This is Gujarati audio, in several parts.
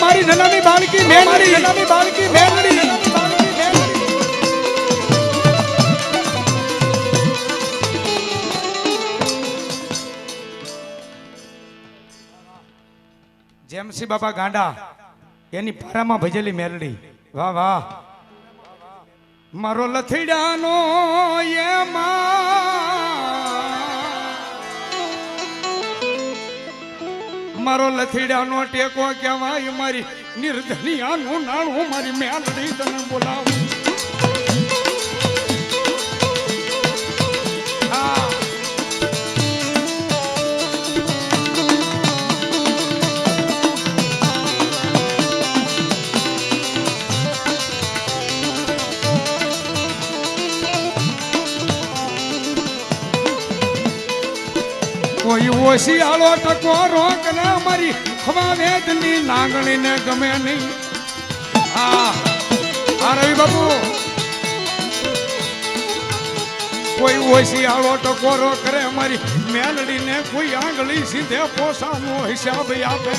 નનામી બાળકી મેલડી નનામી બાળકી મેલડી જેમસી બાબા ગાંડા, એની પારામાં ભજેલી મેલડી. વાહ વાહ. મારો લથીડાનો એમાં મારો લથીડાનો ટેકો કહેવાય મારી નિર્ધનિયાનું નાણું મારી મેળડી તને બોલાવું. કોઈ ઓશિયાળો ટકો રોક ના મારી ખવા વેદની લાગણી ને ગમે નહીં. હા હા રવિ બાબુ કોઈ ઓશિયાળો ટકોરો રે મારી મેલડી ને કોઈ આંગળી સીધે પોસાનો હિસાબ આપે.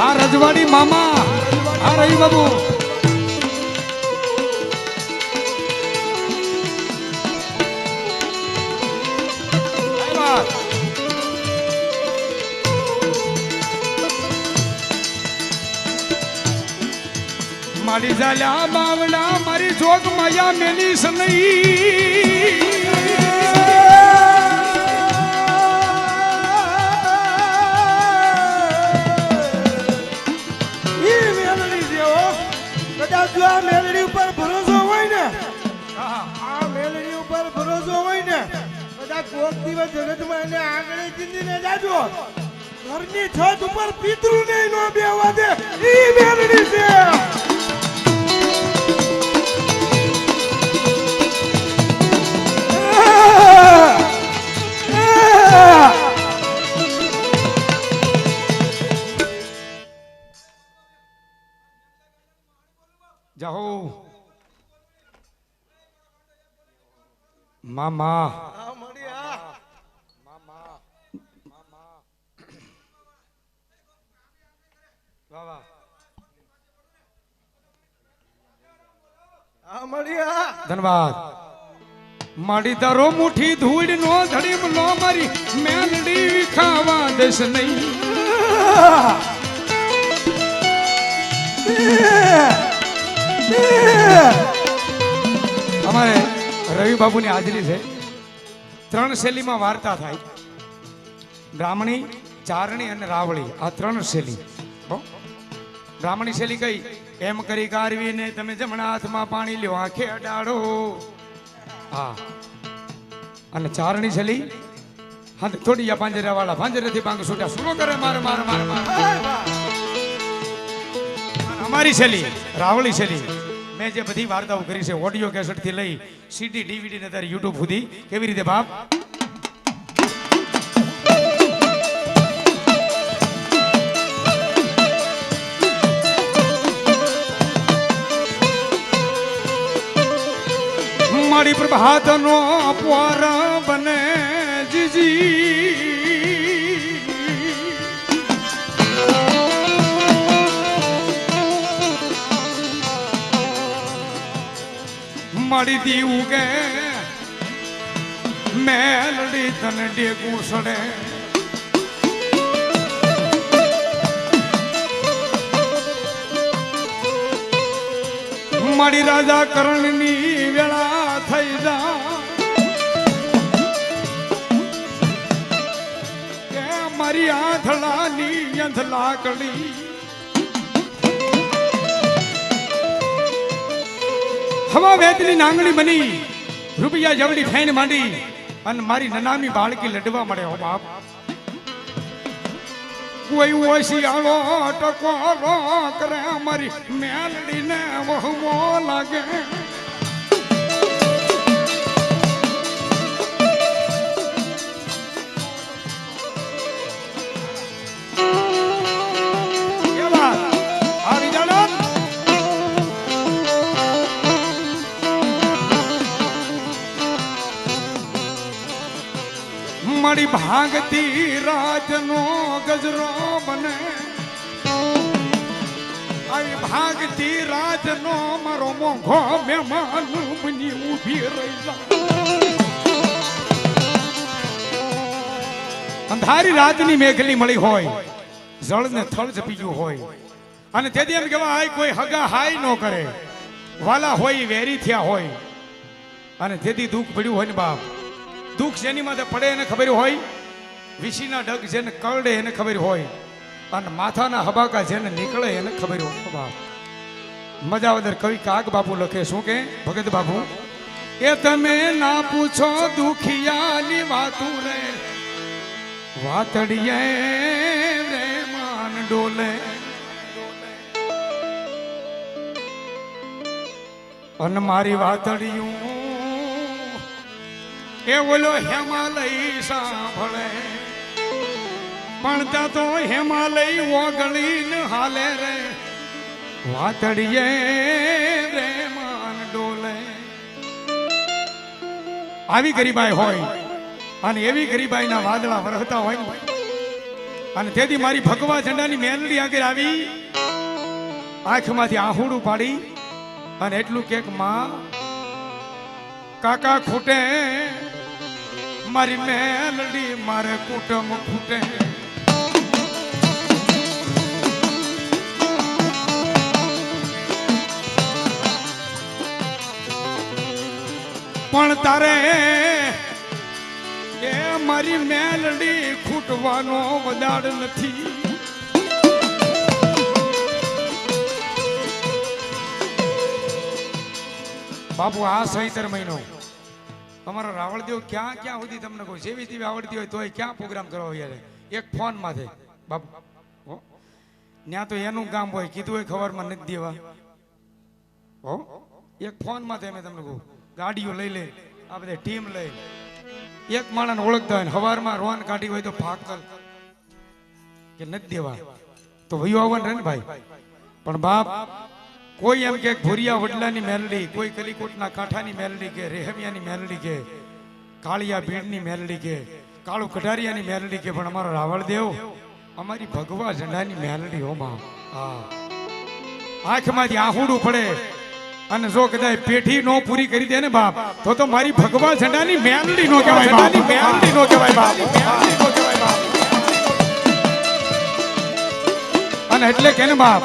આ રજવાડી મામા. આ રવિ બાબુ. મારી ઝાલ્યા બાવડા મારી જોગ માયા મેલી સનઈ આ મેલડી ઉપર ભરોસો હોય ને? આ મેલડી ઉપર ભરોસો હોય ને? બધા કોક દિવસ જગતમાં એને આગળ જાજો. ઘરની છત ઉપર પિતૃ ને નો બેવા દે ઈ મેલડી છે. જાહો. મામા. ધન્યવાદ. માડી તારો મુઠી ધૂળ નો ધડીમ નો મારી મેલડી વિખાવા દેશ નહીં. અમારે રવિ બાબુની હાજરી છે. ત્રણ શૈલીમાં વાર્તા થાય. બ્રાહ્મણી, ચારણી અને રાવળી. આ ત્રણ શૈલી? બ્રાહ્મણી શૈલી કઈ? એમ કરી કારવીને તમે જમણા હાથમાં પાણી લ્યો, આંખે અડાડો. હા. અને ચારણી શૈલી? હા, થોડી યા પાંજરા વાળા પાંજરેથી પાંગ છૂટ્યા શું કરે મારે મારે મારે મારે? અમારી શૈલી, રાવળી શૈલી. મેં જે બધી વાર્તાઓ કરી છે, ઓડિયો કેસેટથી લઈ સીડી ડીવીડી ને તારે યુટ્યુબ સુધી, કેવી રીતે બાપ? મારી પ્રભાતનો પોર બને દીવું કે મેલડી તને ડેકું સડે. મારી રાજા કરણની વેળા થઈ જા. મારી આંધળાની અંધલાકડી હવા વેતની નાંગણી બની, રૂપિયા જવડી ફેન માંડી અને મારી નનામી બાળકી લડવા મળે હો બાપ. કોઈ ઓશિયાળો ટકો કરે, મારી મેલડીને વહવો લાગે. મારી ભાગતી રાતનો ગજરો બને. આવી ભાગતી રાતનો મારો મોંઘો મહેમાન બની ઊભી રહી અંધારી રાતની મેઘલી મળી હોય જળ ને થળ જપી હોય. અને તેથી એમ કહેવાય કોઈ હગા હાય ન કરે. વાલા હોય વેરી થયા હોય. અને તેથી દુઃખ પડ્યું હોય ને બાપ. દુઃખ જેની માથે પડે એને ખબર હોય વિશીના ડગ જેને કરડે એને ખબર હોય, અને માથાના હબાકા જેને નીકળે એને ખબર હોય. મજા વધારે કવિ કાગ બાપુ લખે શું કે? ભગત બાપુ, એ તમે ના પૂછો દુખિયાની વાતું રે, વાતડીએ રે માન ડોલે. અન મારી વાતડિયું એ ઓલો હિમાલય સાંભળે. પણ ત્યાં તો હિમાલય ઓગળીને હાલે રે. વાતડીએ રે માન ડોલે. આવી ગરીબાઈ હોય અને એવી ગરીબાઈના વાદળા વરહતા હોય અને તેથી મારી ભગવા ઝંડાની મેલડી આગળ આવી. આંખમાંથી આહુડું પાડી અને એટલું કેકમાં, કાકા ખૂટે મારી મેલડી મારે કુટુંબ ખૂટે. પણ તારે એ મારી મેલડી ખૂટવાનો વદાડ નથી. બાપુ, આ સહિતર મહિનો. અમારો રાવળદેવ ક્યાં ક્યાં સુધી તમને કહું જેવી તેવી આવડતી હોય તોય ક્યાં પ્રોગ્રામ કરવા યાર? એક ફોન માથે બાપુ ત્યાં તો એનું કામ હોય, કીધું હોય ખબરમાં નથી દેવા. હો? એક ફોન માથે અમે તમને કહું. ગાડીઓ લઈ લે, આ બધા ટીમ લઈ એક માણસને ઓળખતા હોય હવારમાં રોન કાઢી હોય તો ફાકલ કે નથી દેવા. તો વયું આવવાનું રહે ને ભાઈ. પણ બાપ કોઈ એમ કે ભુરિયા વડલાની મેલડી કોઈ કલીકોટના કાંઠાની મેલડી કે રેહમિયાની મેલડી કે કાળિયા ભીડની મેલડી કે કાળુ કઢારિયાની મેલડી કે પણ અમારો રાવળદેવ અમારી ભગવા ઝંડાની મેલડી હોમાં હા. આંખમાંથી આહુડું પડે. અને જો કદાચ પેઠી નો પૂરી કરી દે ને બાપ તો તો મારી ભગવા ઝંડાની મેલડી નો કહેવાય બાપ. મેલડી નો કહેવાય બાપ. મેલડી નો કહેવાય બાપ. અને એટલે કે ને બાપ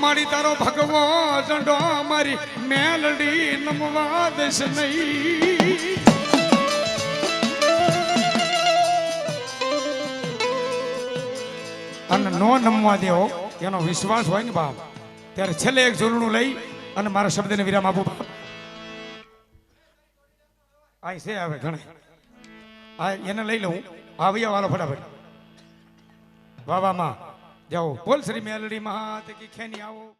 મારી તારો ભગવો ઝંડો મારી મેલડી નમવા દેશ નહીં. અને નો નમવા દેવો, એનો વિશ્વાસ હોય ને બાપ. ત્યારે છેલ્લે એક ઝૂલણું લઈ અને મારા શબ્દને વિરામ આપું. બાપ આ છે આવે ઘણે. આ એને લઈ લઉં. આવ્યા વાલો ફટાફટ. વાહ વાહમાં જાઓ. બોલ શ્રી મેલડી મહાત કે ખેની આવો.